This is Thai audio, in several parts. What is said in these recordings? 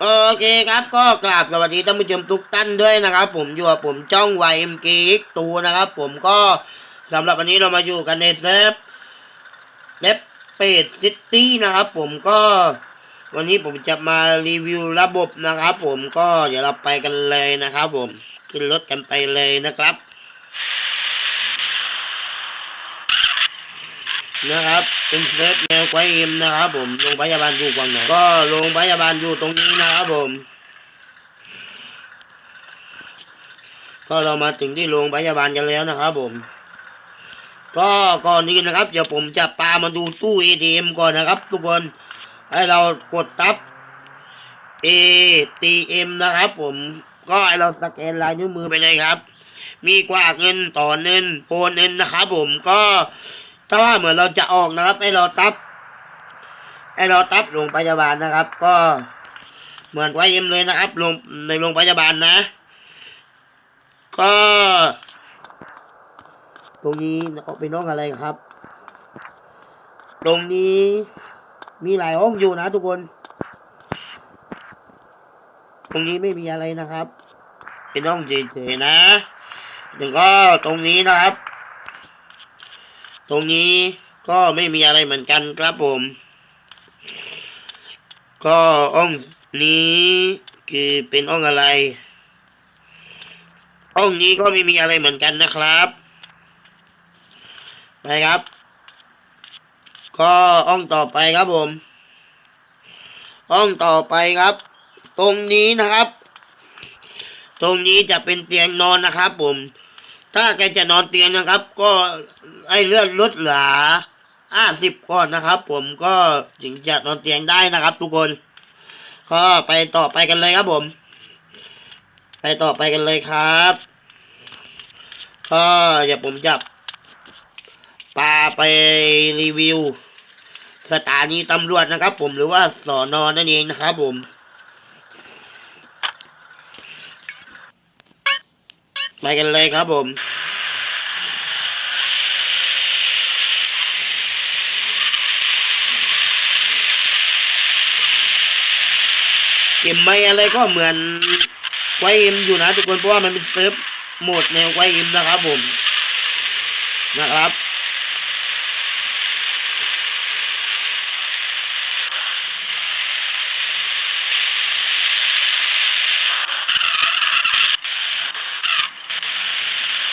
โอเคครับก็กราบสวัสดีท่านผู้ชมทุกท่านด้วยนะครับ ผมอยู่กับผมจ้องไวเอ็มกีกตูนะครับ ผมก็สำหรับวันนี้เรามาอยู่กันในเซฟเลปเปดซิตี้นะครับ ผมก็วันนี้ผมจะมารีวิวระบบนะครับ ผมก็เดี๋ยวเราไปกันเลยนะครับ ผมขึ้นรถกันไปเลยนะครับ นะครับ เป็นเซฟแนวไกวเอ็มนะครับผมโรงพยาบาลอยู่กวางหนก็โรงพยาบาลอยู่ตรงนี้นะครับผมก็เรามาถึงที่โรงพยาบาลกันแล้วนะครับผม ก็ก่อนนี้นะครับ เดี๋ยวผมจะปามาดูตู้ ATM ก่อนนะครับ ทุกคน ให้เรากดทับ ATM นะครับผม ก็ให้เราสแกนลายนิ้วมือไปเลยครับ มีกว่าเงินต่อเงินโอนเงินนะครับผมก็ ถ้าว่าเหมือนเราจะออกนะครับให้เราตับให้เราตับโรงพยาบาลนะครับ ก็เหมือนไว้เอ็มเลยนะครับโรงในโรงพยาบาลนะ ก็ ตรงนี้เป็นน้องอะไรครับ ตรงนี้มีหลายห้องอยู่นะทุกคน ตรงนี้ไม่มีอะไรนะครับ เป็นห้องเฉยๆนะถึงก็ตรงนี้นะครับ ตรงนี้ก็ไม่มีอะไรเหมือนกันครับผม ก็ห้องนี้คือเป็นห้องอะไรห้องนี้ก็ไม่มีอะไรเหมือนกันนะครับไปครับ ก็ห้องต่อไปครับผมห้องต่อไปครับ ตรงนี้นะครับ ตรงนี้จะเป็นเตียงนอนนะครับผม ถ้าแกจะนอนเตียงนะครับ ก็ให้เลื่อนลดเหลือห้าสิบก่อนนะครับ ผมก็ถึงจะนอนเตียงได้นะครับ ทุกคน ก็ไปต่อไปกันเลยครับผม ไปต่อไปกันเลยครับก็อย่าผมจับปาไปรีวิว สถานีตำรวจนะครับ ผมหรือว่าสอนอนนั่นเองนะครับผม ไป กันเลยครับผมเกมไม่อะไรก็เหมือนไวเอ็มอยู่นะทุกคนเพราะว่ามันเป็นเซิร์ฟโหมดแนวไวเอ็มนะครับผมนะครับ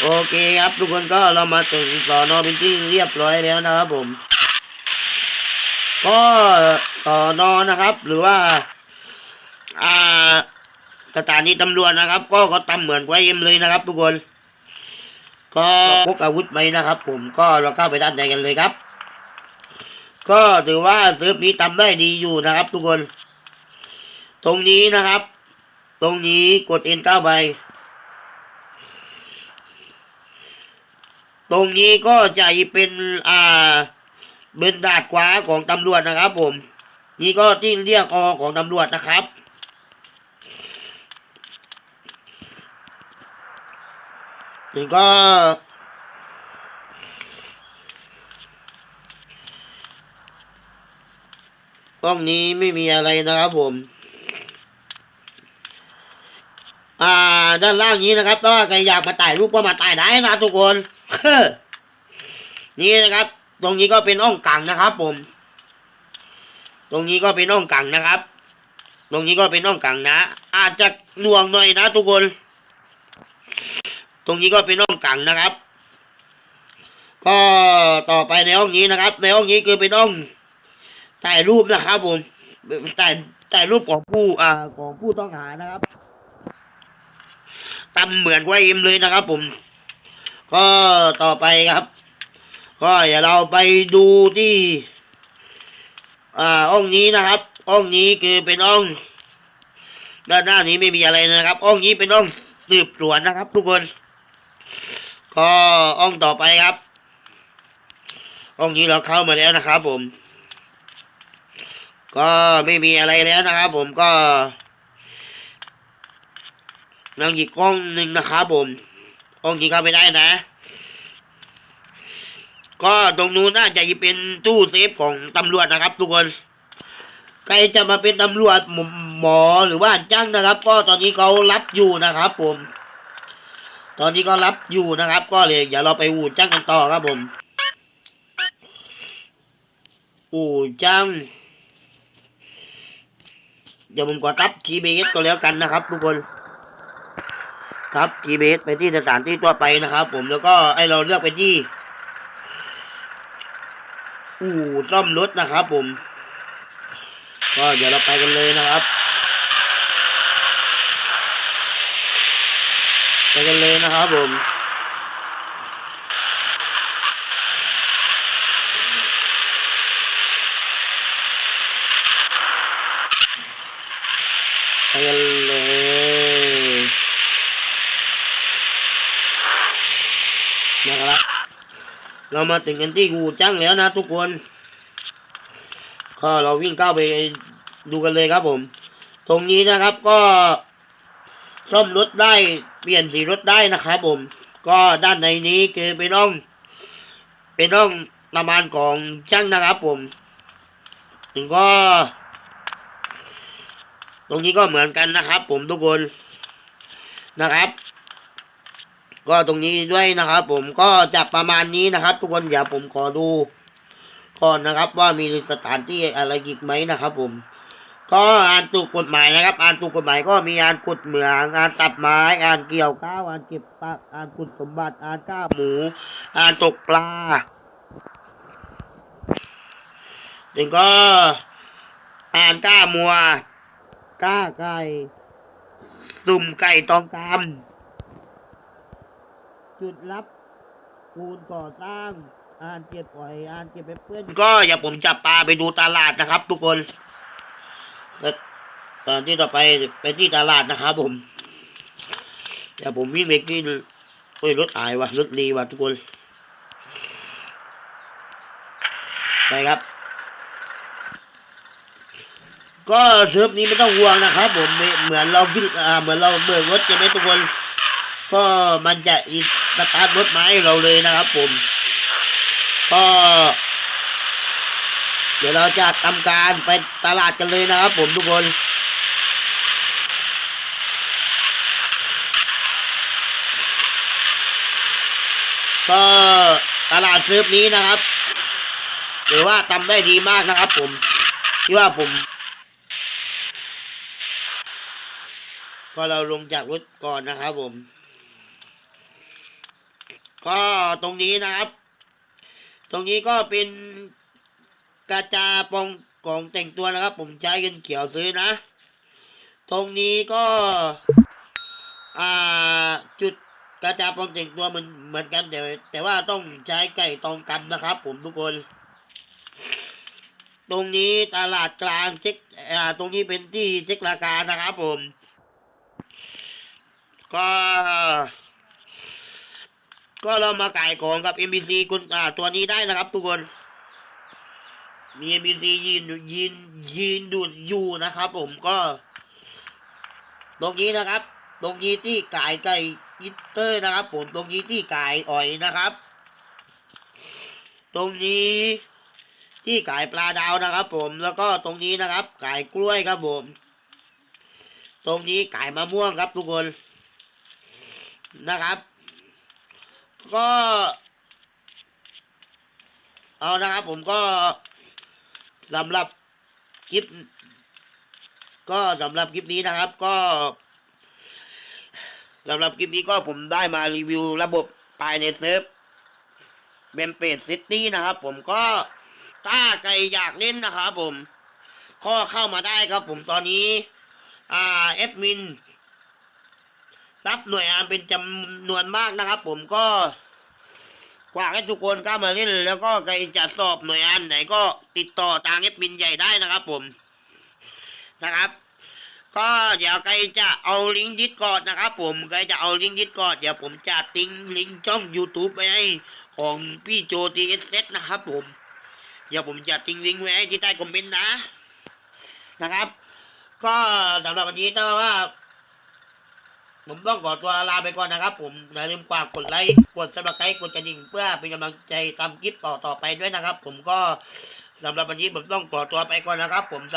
โอเคครับ ทุกคนก็เรามาถึงสอนอเป็นที่เรียบร้อยแล้วนะครับผม ก็สอนอนะครับ หรือว่า อ่าสถานีตำรวจนะครับ ก็ก็ทำเหมือนไว้เอ็มเลยนะครับ ทุกคน ก็พกอาวุธไหมนะครับ ผมก็เราเข้าไปด้านในกันเลยครับ ก็ถือว่าเซิร์ฟนี้ทำได้ดีอยู่นะครับ ทุกคน ตรงนี้นะครับ ตรงนี้กดเอ็นเก้าใบ ตรงนี้ก็จะเป็นอ่าเป็นดาดขวาของตำรวจนะครับ ผม นี่ก็ที่เรียกอของตำรวจนะครับนี่ก็ห้องนี้ไม่มีอะไรนะครับผม อ่า ด้านล่างนี้นะครับถ้าใครอยากมาถ่ายรูปก็มาถ่ายได้นะทุกคน นี่นะครับ ตรงนี้ก็เป็นห้องกังนะครับ ผม ตรงนี้ก็เป็นห้องกังนะครับ ตรงนี้ก็เป็นห้องกังนะ อาจจะหน่วงหน่อยนะทุกคน ตรงนี้ก็เป็นห้องกังนะครับ ก็ต่อไปในห้องนี้นะครับ ในห้องนี้คือเป็นห้องถ่ายรูปนะครับ ผมถ่ายถ่ายรูปของผู้อ่าของผู้ต้องหานะครับทำเหมือนไว้เอ็มเลยนะครับ ผม ก็ต่อไปครับ ก็อย่าเราไปดูที่ อ่าห้องนี้นะครับห้องนี้คือเป็นห้องด้านหน้านี้ไม่มีอะไรนะครับห้องนี้เป็นห้องสืบสวนนะครับ ทุกคน ก็ห้องต่อไปครับห้องนี้เราเข้ามาแล้วนะครับ ผม ก็ไม่มีอะไรแล้วนะครับ ผมก็นั่งหยิบกล้องหนึ่งนะครับผม ห้องนี้เข้าไม่ได้นะ ก็ตรงนู้นน่าจะเป็นตู้เซฟของตำรวจนะครับ ทุกคนใครจะมาเป็นตำรวจหมอหรือว่าจ้างนะครับ ก็ตอนนี้เขารับอยู่นะครับ ผม ตอนนี้ก็รับอยู่นะครับ ก็เลยอย่าเราไปอู่จ้างกันต่อครับผม อู่จ้างเดี๋ยวผมขอทับ GPS ก็แล้วกันนะครับ ทุกคน ครับ GPS ไปที่สถานที่ตัวไปนะครับ ผมแล้วก็ให้เราเลือกไปที่อู่ซ่อมรถนะครับ ผม ก็เดี๋ยวเราไปกันเลยนะครับ ไปกันเลยนะครับผม ไปกันเลยนะครับ เรามาถึงกันที่กูจ้างแล้วนะทุกคนก็เราวิ่งเข้าวไปดูกันเลยครับผม ตรงนี้นะครับก็ซ่อมรถได้เปลี่ยนสีรถได้นะครับผม ก็ด้านในนี้คือเป็นห้อง เป็นห้องประมาณของช่างนะครับผม ถึงก็ ตรงนี้ก็เหมือนกันนะครับผมทุกคนนะครับ ก็ตรงนี้ด้วยนะครับ ผมก็จะประมาณนี้นะครับ ทุกคนอย่าผมขอดูก่อนนะครับ ว่ามีสถานที่อะไรอีกไหมนะครับ ผม ก็อ่านถูกกฎหมายนะครับ อ่านถูกกฎหมายก็มีอ่านกฎเหมืองอ่านตัดไม้อ่านเกี่ยวข้าวอ่านเก็บปักอ่านขุดสมบัติอ่านก้าหมูอ่านตกปลาถึงก็อ่านก้ามัว ก้าไก่ สุ่มไก่ตองกำ จุดรับปูนก่อสร้างอ่านเก็บหอยอ่านเก็บเพื่อนก็อย่าผมจับปลาไปดูตลาดนะครับ ทุกคนตอนที่ต่อไปไปที่ตลาดนะครับผมเดี๋ยวผมวิ่งไปที่โอ้ยรถอายว่ะรถดีว่ะทุกคนไปครับ ก็เซิร์ฟนี้ไม่ต้องห่วงนะครับ ผมเหมือนเราวิ่งอ่าเหมือนเราเบิกรถใช่ไหมทุกคน ก็มันจะอิน สตาร์ทรถมาให้เราเลยนะครับผมก็เดี๋ยวเราจะทำการไปตลาดกันเลยนะครับผมทุกคนก็ตลาดซิร์ฟนี้นะครับถือว่าทำได้ดีมากนะครับผมที่ว่าผมก็เราลงจากรถก่อนนะครับผม ก็ตรงนี้นะครับ ตรงนี้ก็เป็นกระจาปองกล่องแต่งตัวนะครับ ผมใช้เงินเขียวซื้อนะ ตรงนี้ก็อ่าจุดกระจาปองแต่งตัวมันเหมือนกันแต่แต่ว่าต้องใช้ไก่ตองกำนะครับ ผมทุกคน ตรงนี้ตลาดกลางเช็คอ่าตรงนี้เป็นที่เช็คราคานะครับ ผม ก็ ก็เรามาขายของกับ MBC คุณอ่าตัวนี้ได้นะครับ ทุกคน มี MBC ยืนยืนยืนดูอยู่นะครับ ผมก็ ตรงนี้นะครับ ตรงนี้ที่ขายไก่ยิตเตอร์นะครับ ผมตรงนี้ที่ขายอ่อยนะครับ ตรงนี้ที่ขายปลาดาวนะครับ ผมแล้วก็ตรงนี้นะครับขายกล้วยครับผม ตรงนี้ขายมะม่วงครับทุกคนนะครับ ก็ เอานะครับผมก็สำหรับคลิป ก็สำหรับคลิปนี้นะครับ ก็สำหรับคลิปนี้ก็ผมได้มารีวิวระบบภายในเซิร์ฟเบมเปดซิตี้นะครับผมก็ถ้าใครอยากเล่นนะครับผมก็เข้ามาได้ครับผมตอนนี้ อ่าเอฟมิน รับหน่วยงานเป็นจำนวนมากนะครับ ผมก็ฝากให้ทุกคนเข้ามาเล่นแล้วก็ใครจะสอบหน่วยงานไหนก็ติดต่อทางเอฟมินใหญ่ได้นะครับ ผมนะครับ ก็เดี๋ยวใครจะเอาลิงก์ดิสกอนนะครับ ผมใครจะเอาลิงก์ดิสกอนเดี๋ยวผมจะทิ้งลิงก์ช่อง YouTube ไปให้ของพี่โจทีเอสเนะครับ ผมเดี๋ยวผมจะทิ้งลิงก์ไว้ให้ที่ใต้คอมเมนต์นะนะครับ ก็สำหรับวันนี้ถ้าว่า ผมต้องขอตัวลาไปก่อนนะครับ ผมอย่าลืมฝากกดไลค์กดซับสไครต์กดกระดิ่งเพื่อเป็นกำลังใจทำคลิปต่อๆไปด้วยนะครับ ผมก็สำหรับวันนี้ผมต้องขอตัวไปก่อนนะครับ ผม